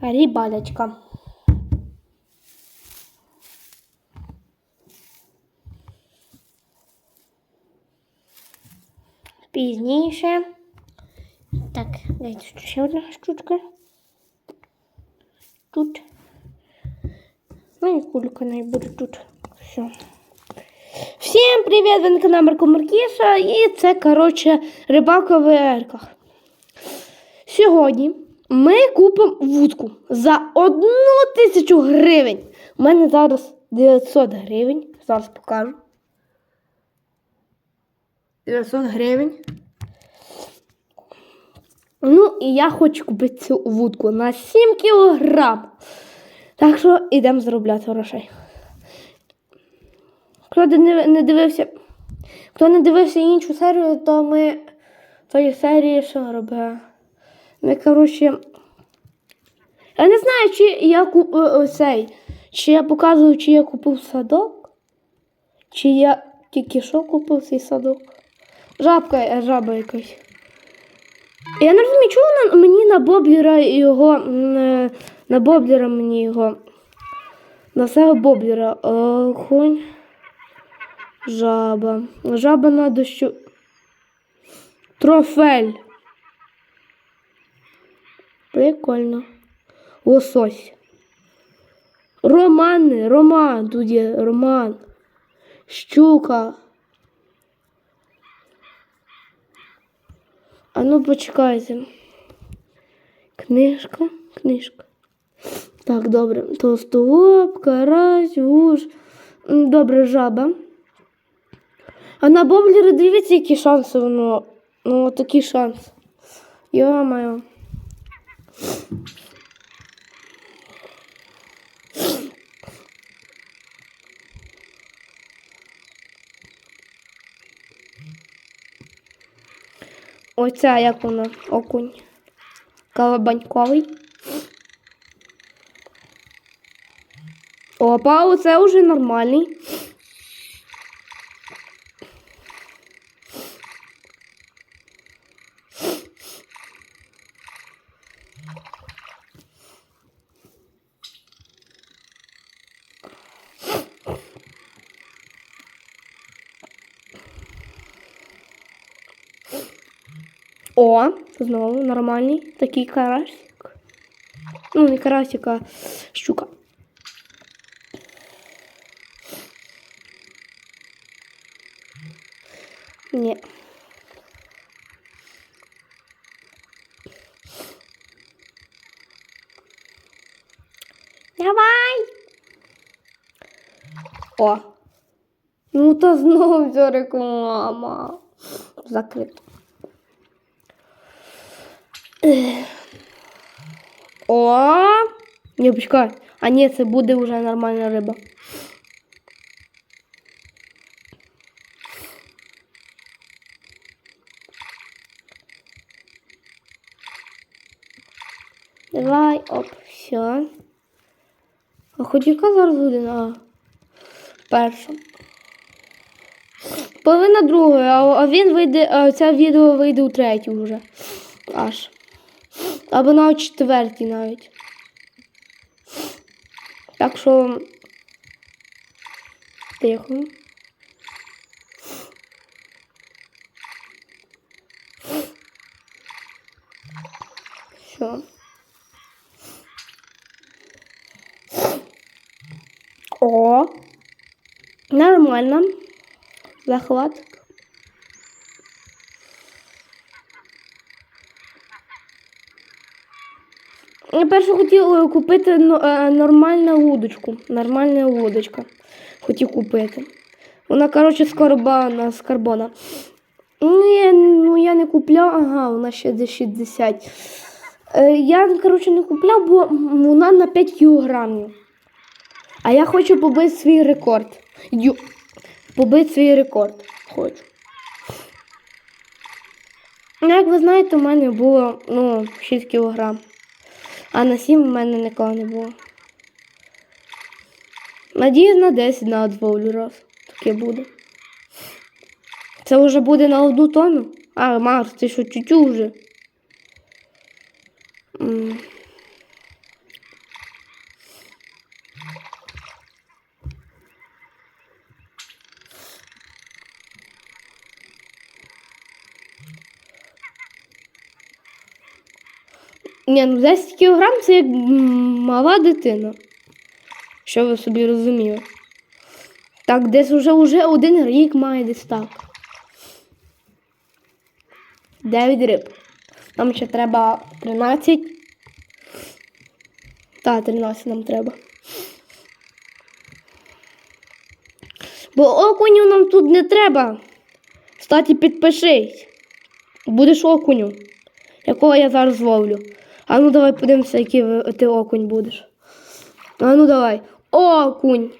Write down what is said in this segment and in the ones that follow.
Рибалечка. Пізніше. Так, дайте ще одна штучка. Тут. Ну і кулька не буде тут. Все. Всім привіт! Ви на каналі Марко Маркіша. І це, коротше, рибалка в ВРках. Сьогодні ми купимо вудку за одну тисячу гривень. У мене зараз 900 гривень. Зараз покажу. 900 гривень. Ну, і я хочу купити цю вудку на 7 кілограм. Так що йдемо заробляти грошей. Хто не, дивився, хто не дивився іншу серію, то ми тої серії що робимо? Ми, коротше. Я не знаю, чи я куп... е, е, цей, чи я показую, чи я купив садок, чи я тільки що купив цей садок. Жабка, е, жаба якась. Я не розумію, чого мені на Боблера його. На Боблера мені його. На цього Боблера. Огонь. Жаба. Жаба на дощу. Трофель. Прикольно. Лосось. Романи, Роман, тут є Роман. Щука. А ну почекайте. Книжка, книжка. Так, добре. Толстолоб, карась. М, Добре, жаба. А на боблері дивіться, які шанси воно. Ну, такий шанс. Йо-моє. Оця як вона, окунь. Колобаньковий. Опа, оце вже нормальний. О, знову нормальний такий карасик. Ну, не карасик, а щука. Ні. Давай. О. Ну то знову ця реклама. Закрито. О! Не, почекай. А ні, це буде вже нормальна риба. Давай, оп, все. А хоч яка зараз година? А, Перша. Половина другої, а він вийде, а це відео вийде у третю вже. Аж. Або на четвертій навіть. Так що. Тихо. Все. О, нормально. Захват. Я перше хотів е, купити е, нормальну вудочку. Нормальна вудочка. Хотів купити. Вона, коротше, з карбона, з карбона. Ну, я, ну, я не купляв, ага, вона ще десь 60. Е, я, коротше, не купляв, бо вона на 5 кілограмів. А я хочу побити свій рекорд. Ю... Побити свій рекорд. Хочу. Ну, як ви знаєте, у мене було ну, 6 кілограм. А на 7 в мене нікого не було. Надіюсь на 10 на одволю раз. Таке буде. Це вже буде на одну тонну? А, Марс, ти що чуть-чуть вже? Ні, ну 10 кілограм це як мала дитина. Що ви собі розуміли? Так, десь уже, уже один рік має десь так. 9 риб. Нам ще треба 13. Так, 13 нам треба. Бо окуню нам тут не треба. Кстати, підпишись. Будеш окуню, якого я зараз ловлю. А ну давай подивимося, який ти окунь будеш. А ну давай. Окунь.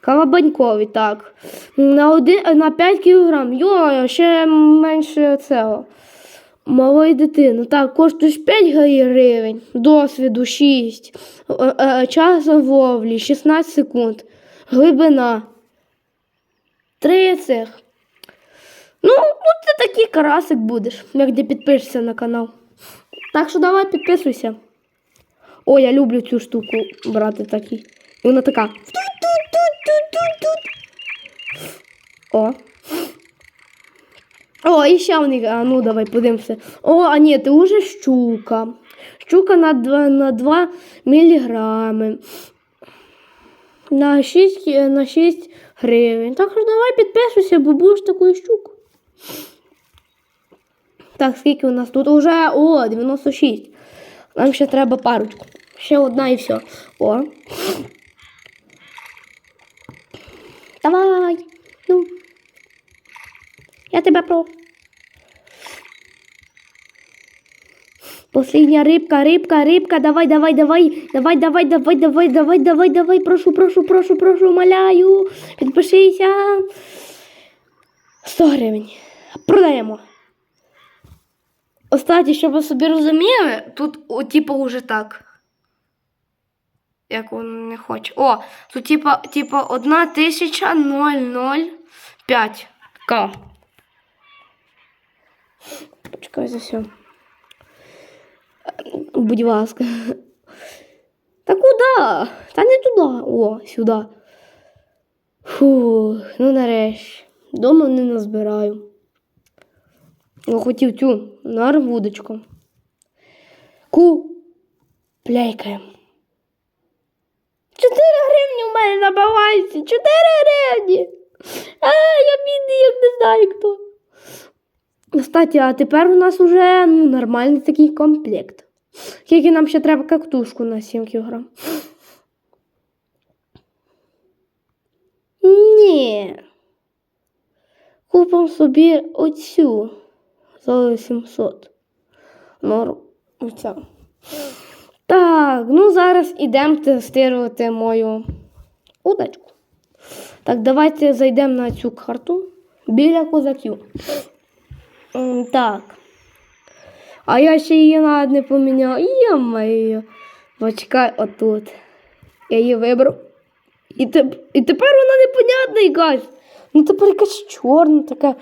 Калабаньковий, так. На, один, на 5 кілограм. Йо, ще менше цього. Малої дитини. Так, коштуєш 5 гривень, досвіду 6, е, е, час ловлі 16 секунд, глибина. Три цих. Ну, ну ти такий карасик будеш, як ти підпишешся на канал. Так що давай підписуйся. О, я люблю цю штуку брати такий. І вона така. О. О, і ще вони. А ну давай подивимося. О, а ні, ти уже щука. Щука на 2, на 2 міліграми. На 6, е, на 6 гривень. Так що давай підписуйся, бо будеш такою щукою. Так, скільки у нас тут? Уже о, 96. Нам ще треба парочку. Ще одна і все. О. Давай. Ну. Я тебе про. Последняя рыбка, рыбка, рыбка, давай, давай, давай, давай, давай, давай, давай, давай, давай, давай, прошу, прошу, прошу, прошу, умоляю, підпишися. 100 гривень. Продаємо. Остаті, щоб ви собі розуміли, тут, о, типу, уже так. Як воно не хоче. О, тут типа, типа, одна тисяча ноль ноль п'ять. К. Почекай за все. Будь ласка. Та куди? Та не туди. О, сюди. Фу, ну нарешті. Дома не назбираю. Я хотів цю на вудочку. Ку. Пляйкаємо. Чотири гривні в мене на балансі. Чотири гривні. А, я бідний, як не знаю хто. Кстати, а тепер у нас уже ну, нормальний такий комплект. Тільки нам ще треба кактушку на 7 кг. Ні. Купимо собі оцю за 800. Норм. Оця. Так, ну зараз ідемо тестувати мою удочку. Так, давайте зайдемо на цю карту біля козаків. Так. А я ще її навіть не поміняв. Йо-моє. Почекай отут. Я її вибрав. І тепер вона непонятна якась. Ну тепер якась чорна така.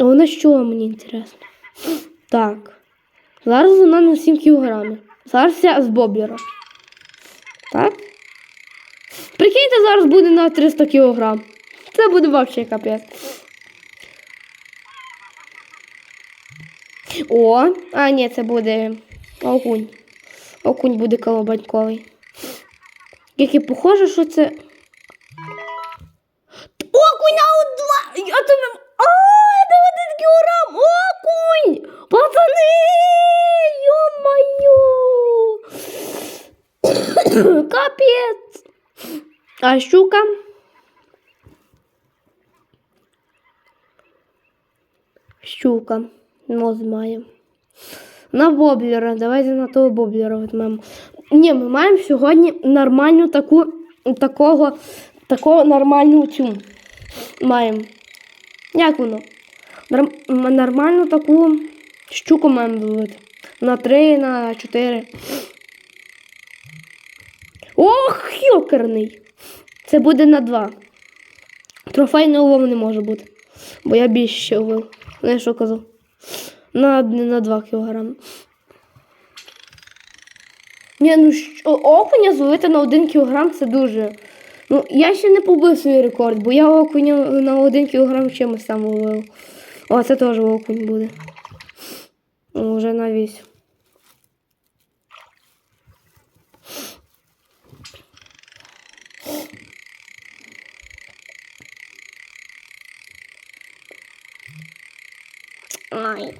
А вона що мені інтересно? Так. Зараз вона на 7 кілограмів. Зараз я з боблера. Так? Прикиньте, зараз буде на 300 кілограм. Це буде взагалі капець. О, а ні, це буде окунь. Окунь буде колобаньковий. Який похоже, що це. Ё-моё! А щука? Щука. Нос має. На воблера. Давайте на того воблера візьмемо. Ні, ми маємо сьогодні нормальну таку, такого, такого нормальну цю. Маємо. Як воно? Норм, нормальну таку щуку маємо зловити. На 3, на 4. Ох, йокерний. Це буде на 2. Трофейний улов не може бути. Бо я більше ловив. Ну, я що казав? На, на 2 кілограми. Ні, ну що, окуня зловити на 1 кілограм це дуже. Ну, я ще не побив свій рекорд, бо я окуня на 1 кілограм чимось там ловив. О, це теж окунь буде. Ну, Вже на 8. Давай.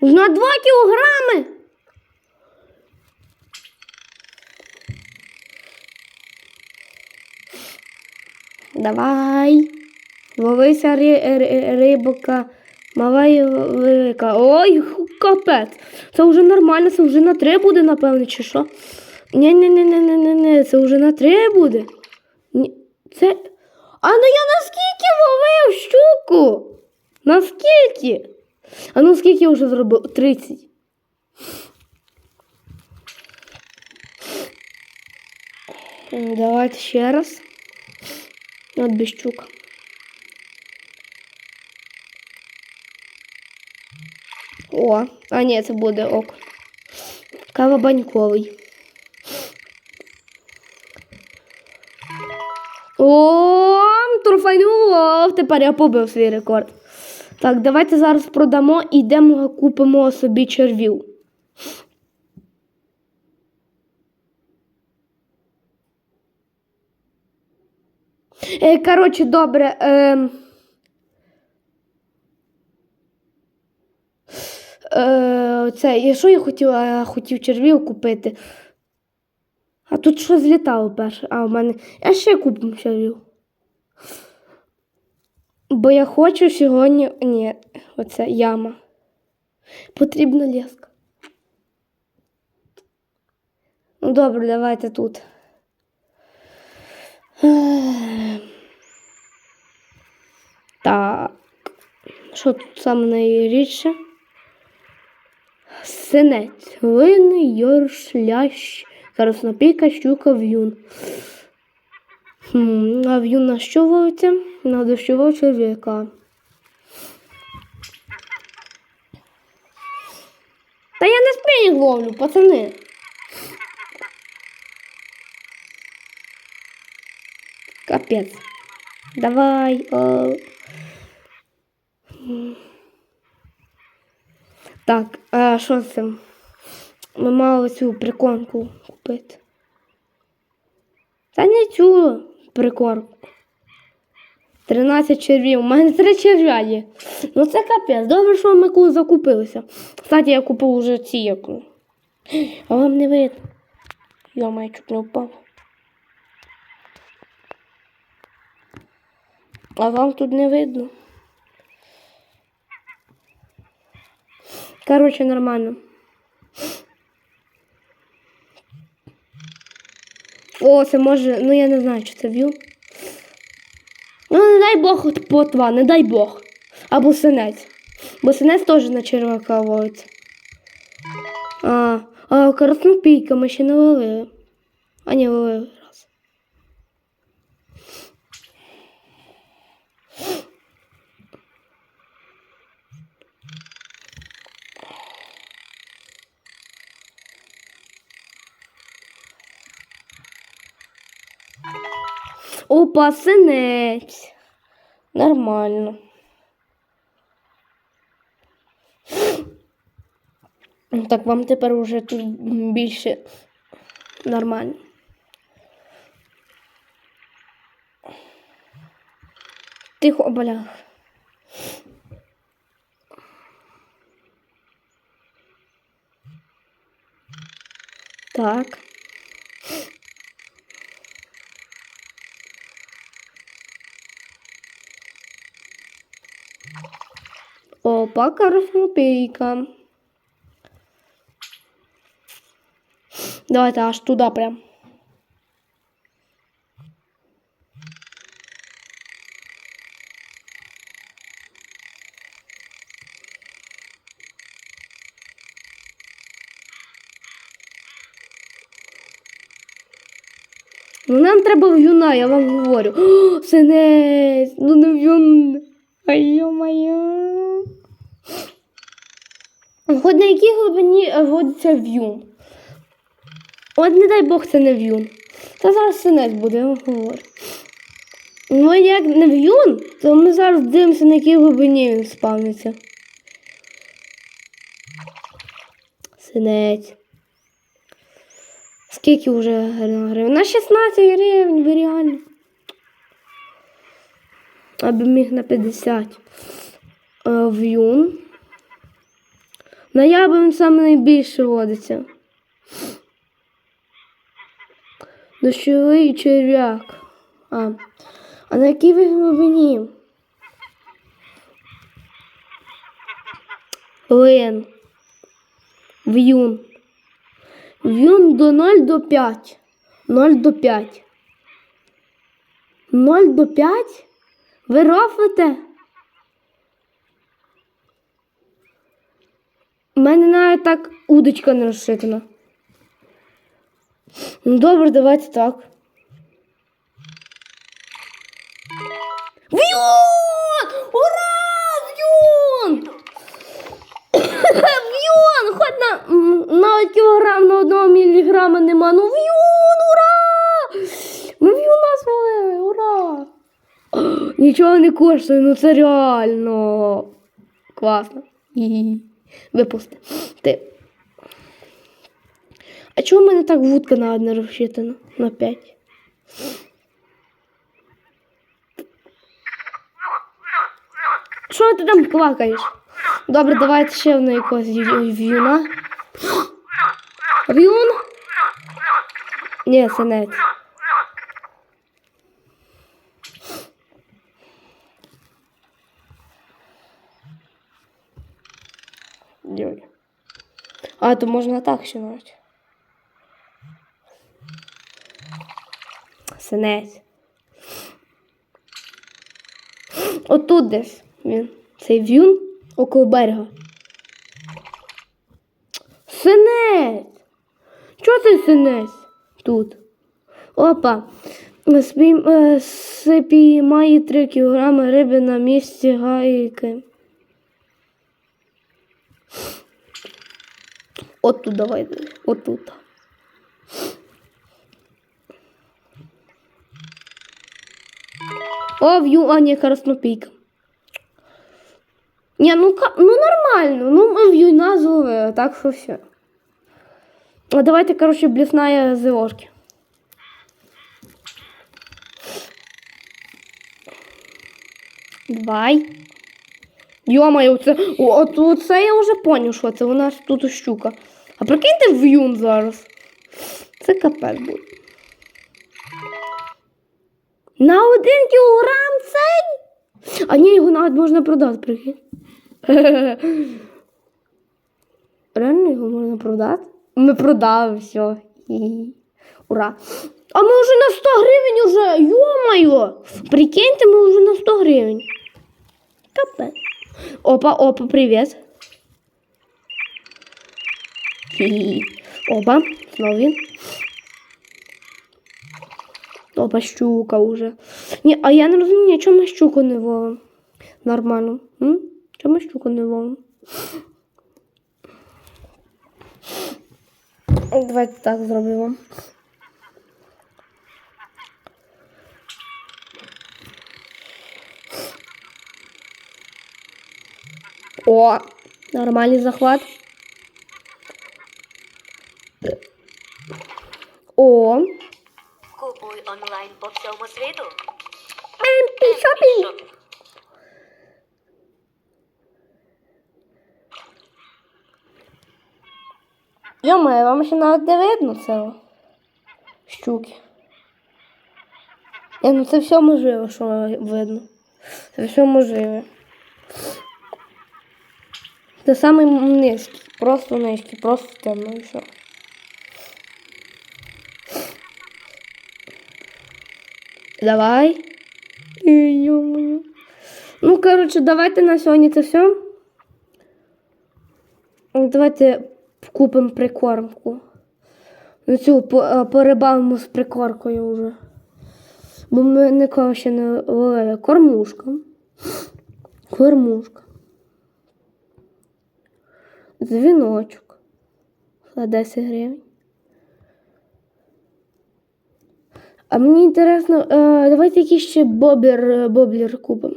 На 2 кілограми. Давай. Ловися ри, ри, рибка. Мала і велика. Ой, капець. Це вже нормально, це вже на три буде, напевно, чи що? ні ні ні ні ні ні ні це вже на три буде. Ні, це. А ну я наскільки ловив щуку? Наскільки? А ну скільки я вже зробив? 30. М, Давайте ще раз. От без щука. О, а ні, це буде ок. Кавабаньковий. О, трофайнув. Тепер я побив свій рекорд. Так, давайте зараз продамо і йдемо купимо собі червів. Е, коротше, добре. Е, е, це, що я хотіла? Я хотів червів купити. А тут що злітало перше? А, у мене. Я ще куплю червів. Бо я хочу сьогодні. Ні, оце яма. Потрібна леска. Ну, добре, давайте тут. Так. Що тут саме найрідше? Синець, глини, йорш, лящ, краснопійка, щука, в'юн. А в'юн на що ловиться? На дощового черв'яка. Та я не спинінг ловлю, пацани. Капець. Давай. О. Так, а що цим? Ми мали цю прикормку купити. Та не цю прикормку. 13 червів. У мене 3 черв'я є. Ну це капець. Добре, що ми коли закупилися. Кстати, я купив уже ці яку. А вам не видно. Я маю чуть не впав. А вам тут не видно. Короче, нормально. О, це може, ну я не знаю, чи це в'ю. Ну, не дай Бог от плотва, не дай Бог. Або синець. Бо синець теж на червака ловиться. А, а краснопійка ми ще не ловили. А ні, ловили синець. Нормально. Так, вам тепер уже тут більше нормально. Тихо, бля. Так. Опа, краснопейка. Давайте аж туда прям. Ну, нам треба в'юна, я вам говорю. О, синець, ну не в'юн. Ай, йо-моє. Хоч на якій глибині е, водиться в'юн. От не дай Бог це не в'юн. Та зараз синець буде, я вам говорю. Ну, як не в'юн, то ми зараз дивимося, на якій глибині він спавниться. Синець. Скільки вже гривень? На 16 гривень, ви реально. Аби міг на 50. Е, В'юн. На ябин саме найбільше водиться. Дощовий черв'як. А. а на якій ви глибині? Лен. В'юн. В'юн до 0 до 5. 0 до 5. 0 до 5? Ви рофите? У мене навіть так удочка не розшитана. Ну добре, давайте так. В'юн! Ура! В'юн! В'юн! Хоч на навіть кілограм на одного міліграма нема. Ну в'юн! Ура! Ми в'юна звалили! Ура! Нічого не коштує, ну це реально класно. І випусти. А чого в мене так вудка на одне розчитана? На 5? Що ти там квакаєш? Добре, давайте ще на якогось в'ю- в'юна. В'юн? Ні, синець. Йой. А, то можна так ще навіть. Синець. Отут десь він. Цей в'юн около берега. Синець! Чого це синець? Тут. Опа. Е, спіймає 3 кілограми риби на місці гайки. От тут давай, от тут. О, в'ю, а ні, краснопійка. Ні, ну, ка- ну нормально, ну ми в'ю назвали, так що все. А давайте, короче, блесная зеошки. Давай. Йомаю, це. О, то це я вже поняв, що це вона ж тут щука. А прикиньте в'юн зараз. Це капець буде. На один кілограм цей? А ні, його навіть можна продати, прикинь. Реально його можна продати? Ми продали все. Ура. А ми вже на 100 гривень уже. Йо-моє! Прикиньте, ми вже на 100 гривень. Капець. Опа, опа, привіт. Хі-хі. Опа, він. Опа, щука уже. Ні, а я не розумію, чому ми щуку не ловимо? Нормально. М? Чому ми щуку не ловимо? Давайте так зробимо. О, нормальний захват. О, Купуй онлайн по всьому світу. Емпі шопінг. Йома, вам ще навіть не видно це щуки. Ні, ну це все можливо, що видно. Це все можливе. Це самий низький, просто низький, просто темно і все. Давай. Ну, коротше, давайте на сьогодні це все. Давайте купимо прикормку. Ну, цю е, з прикоркою вже. Бо ми нікого ще не ловили. Кормушка. Кормушка. Дзвіночок. За 10 гривень. А мені інтересно, е, давайте якийсь ще боблер, е, боблер купимо.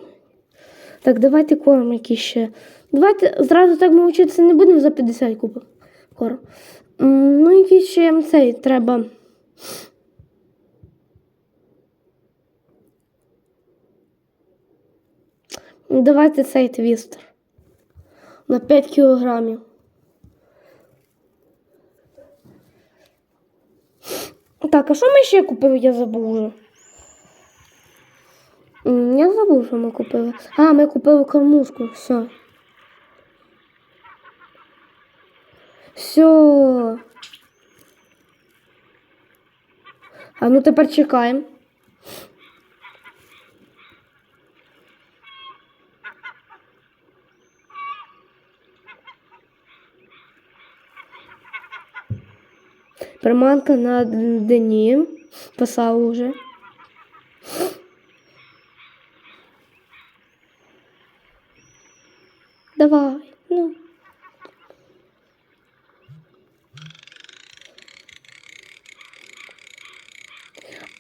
Так, давайте корм якийсь ще. Давайте зразу так мовчитися не будемо за 50 купимо корм. Ну, якийсь ще цей треба Давайте цей твістер. На 5 кілограмів. Так, а що ми ще купили? Я забув вже. Я забув, що ми купили. А, ми купили кормушку. Все. Все. А ну тепер чекаємо. Приманка на дні. Писав уже. Давай, ну.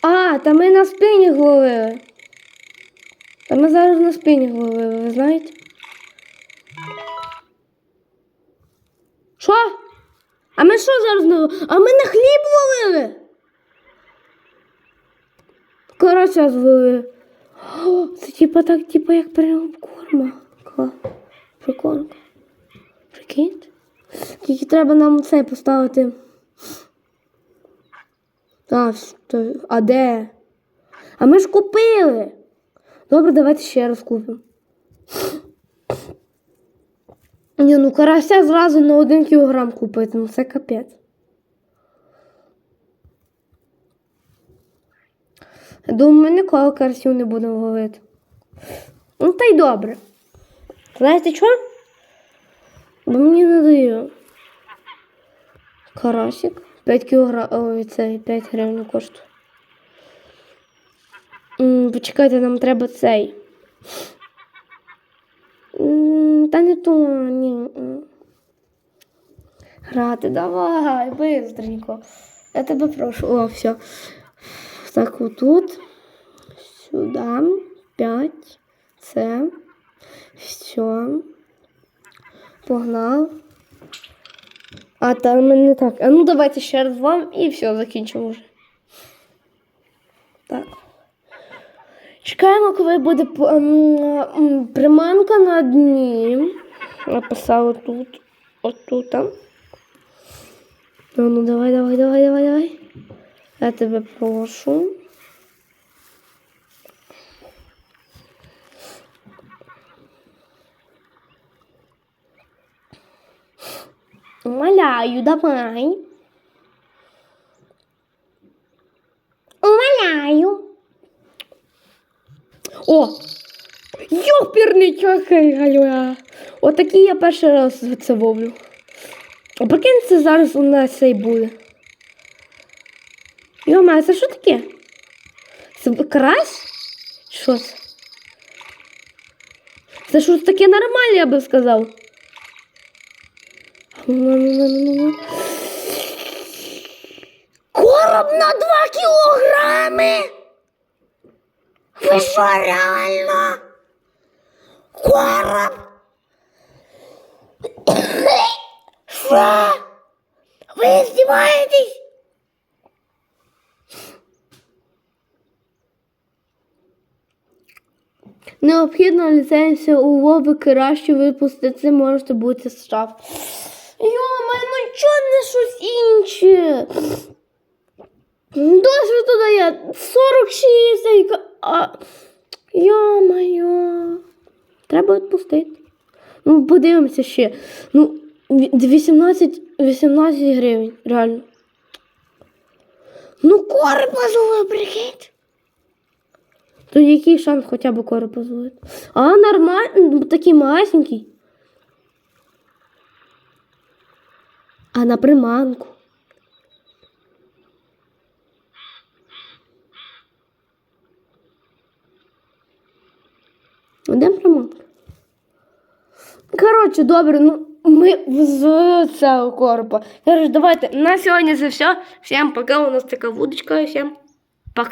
А, та ми на спині ловили. Та ми зараз на спині ловили, ви знаєте? Що зараз на... А ми на хліб ловили? Карася зловили. О, це типа так, типа як прям корма. Кла. Прикольно. Прикиньте. Тільки треба нам цей поставити. А, що- а де? А ми ж купили. Добре, давайте ще раз купимо. Ні, ну карася зразу на один кілограм купити, ну це капець. Думаю, ми ніколи карасів не будемо ловити. Ну, та й добре. Знаєте що? Бо мені не дає. Карасик. 5 кілограм. Ой, це 5 гривень коштує. Почекайте, нам треба цей. М, Та не то, ні. м. Грати, давай, быстренько. Я тебе прошу. О, все. Так, отут. Сюди. П'ять. Це. Все. Погнав. А там не так. А ну давайте ще раз вам і все, закінчимо вже. Так. Чекаємо, коли буде ем, ем, приманка на дні. Написала тут. Отут. там. Ну, ну давай, давай, давай, давай, давай. Я тебе прошу. Умоляю, давай. Умоляю. О! Йоперний чахай, Отакий я перший раз це ловлю. А прикинь, це зараз у нас цей буде. Йома, це що таке? Це карась? Що це? Це щось таке нормальне, я би сказав. Короб на 2 кілограми! Ви що, реально? Короб? Що? Ви здіваєтесь? Необхідна ліцензія у Вови краще випустити, можете бути штраф. Йома, ну чого не щось інше? Дає 46, а яка- Йо-моє. Треба відпустити. Ну, подивимося ще. Ну, 18, 18 гривень, реально. Ну, корпус прикинь. То який шанс хоча б корпус зловити? А, нормально, такий масенький. А на приманку. Де приманка? Коротше, добре, ну ми з цього корпа. Коротше, давайте на сьогодні це все. Всім пока. У нас така вудочка. Всім